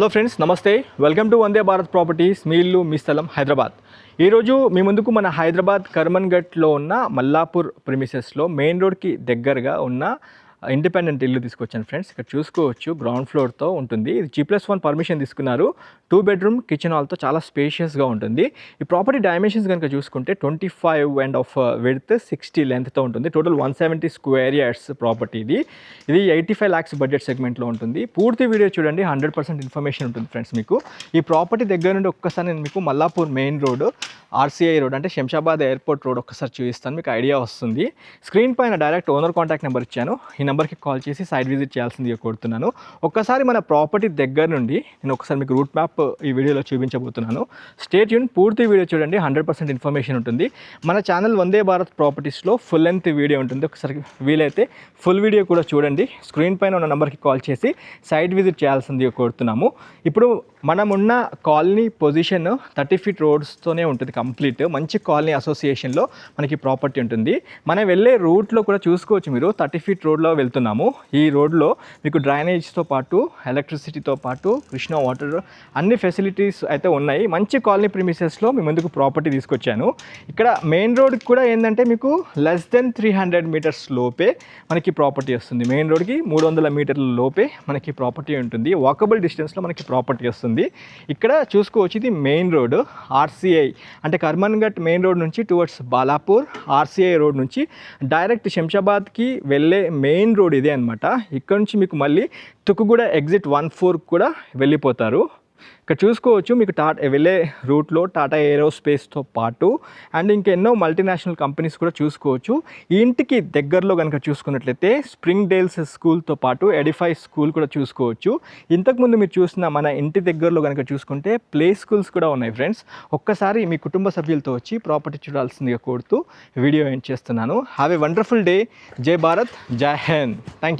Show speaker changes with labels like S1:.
S1: Hello friends నమస్తే. Welcome to Vande Bharat properties. మీ ఇల్లు మీ స్థలం హైదరాబాద్. ఈరోజు మీ ముందుకు మన హైదరాబాద్ కర్మన్ఘట్లో ఉన్న మల్లాపూర్ ప్రిమిసెస్లో మెయిన్ రోడ్కి దగ్గరగా ఉన్న ఇండిపెండెంట్ ఇల్లు తీసుకొచ్చాను ఫ్రెండ్స్. ఇక్కడ చూసుకోవచ్చు గ్రౌండ్ ఫ్లోర్తో ఉంటుంది. ఇది జీ ప్లస్ వన్ పర్మిషన్ తీసుకున్నారు. టూ బెడ్రూమ్ కిచెన్ హాల్తో చాలా స్పేషియస్గా ఉంటుంది. ఈ ప్రాపర్టీ డైమెన్షన్స్ కనుక చూసుకుంటే twenty five and half width sixty లెంత్తో ఉంటుంది. Total one seventy square yards property ఇది. ఇది ఎయిటీ ఫైవ్ ల్యాక్స్ బడ్జెట్ సెగ్మెంట్లో ఉంటుంది. పూర్తి వీడియో చూడండి హండ్రెడ్ పర్సెంట్ ఇన్ఫర్మేషన్ ఉంటుంది ఫ్రెండ్స్ మీకు. ఈ ప్రాపర్టీ దగ్గర నుండి ఒక్కసారి నేను మీకు Mallapur main road RCI road అంటే శంషాబాద్ ఎయిర్పోర్ట్ రోడ్ ఒకసారి చూపిస్తాను మీకు ఐడియా వస్తుంది. స్క్రీన్ పైన డైరెక్ట్ ఓనర్ కాంటాక్ట్ నెంబర్ ఇచ్చాను. ఈ నెంబర్కి కాల్ చేసి సైట్ విజిట్ చేయాల్సిందిగా కోరుతున్నాను. ఒక్కసారి మన ప్రాపర్టీ దగ్గర నుండి నేను ఒకసారి మీకు రూట్ మ్యాప్ ఈ వీడియోలో చూపించబోతున్నాను. స్టేట్ యూన్ పూర్తి వీడియో చూడండి హండ్రెడ్ పర్సెంట్ ఇన్ఫర్మేషన్ ఉంటుంది. మన ఛానల్ వందే భారత్ ప్రాపర్టీస్లో ఫుల్ లెంత్ వీడియో ఉంటుంది. ఒకసారి వీలైతే ఫుల్ వీడియో కూడా చూడండి. స్క్రీన్ పైన ఉన్న నెంబర్కి కాల్ చేసి సైట్ విజిట్ చేయాల్సిందిగా కోరుతున్నాము. ఇప్పుడు మనం ఉన్న కాలనీ పొజిషన్ థర్టీ ఫీట్ రోడ్స్తోనే ఉంటుంది కంప్లీట్ మంచి కాలనీ అసోసియేషన్లో మనకి ప్రాపర్టీ ఉంటుంది. మనం వెళ్ళే రూట్లో కూడా చూసుకోవచ్చు మీరు. థర్టీ ఫీట్ రోడ్లో వెళ్తున్నాము. ఈ రోడ్లో మీకు డ్రైనేజ్తో పాటు ఎలక్ట్రిసిటీతో పాటు కృష్ణ వాటర్ అన్ని ఫెసిలిటీస్ అయితే ఉన్నాయి. మంచి కాలనీ ప్రిమిసెస్లో మీ ముందుకు ప్రాపర్టీ తీసుకొచ్చాను. ఇక్కడ మెయిన్ రోడ్కి కూడా ఏంటంటే మీకు less than three hundred metres లోపే మనకి ప్రాపర్టీ వస్తుంది. మెయిన్ రోడ్కి మూడు వందల మీటర్ల లోపే మనకి ప్రాపర్టీ ఉంటుంది. వాకబుల్ డిస్టెన్స్లో మనకి ప్రాపర్టీ వస్తుంది. ఇక్కడ చూసుకోవచ్చు ఇది మెయిన్ రోడ్ ఆర్సీఐ అంటే అంటే కర్మన్ఘట్ మెయిన్ రోడ్ నుంచి టువర్డ్స్ బాలాపూర్ ఆర్సీఐ రోడ్ నుంచి డైరెక్ట్ శంషాబాద్కి వెళ్ళే మెయిన్ రోడ్ ఇదే అనమాట ఇక్కడ నుంచి మీకు మళ్ళీ తుక్కుగూడ ఎగ్జిట్ వన్ ఫోర్ కూడా వెళ్ళిపోతారు. ఇక్కడ చూసుకోవచ్చు మీకు టాటా వెళ్ళే రూట్లో టాటా ఏరోస్పేస్తో పాటు అండ్ ఇంకెన్నో మల్టీనేషనల్ కంపెనీస్ కూడా చూసుకోవచ్చు. ఈ ఇంటికి దగ్గరలో కనుక చూసుకున్నట్లయితే స్ప్రింగ్ డేల్స్ స్కూల్తో పాటు ఎడిఫై స్కూల్ కూడా చూసుకోవచ్చు. ఇంతకుముందు మీరు చూసిన మన ఇంటి దగ్గరలో కనుక చూసుకుంటే ప్లే స్కూల్స్ కూడా ఉన్నాయి ఫ్రెండ్స్. ఒక్కసారి మీ కుటుంబ సభ్యులతో వచ్చి ప్రాపర్టీ చూడాల్సిందిగా కోరుతూ వీడియో ఎండ్ చేస్తున్నాను. హ్యావ్ ఏ వండర్ఫుల్ డే జై భారత్. జై హింద్. Thank you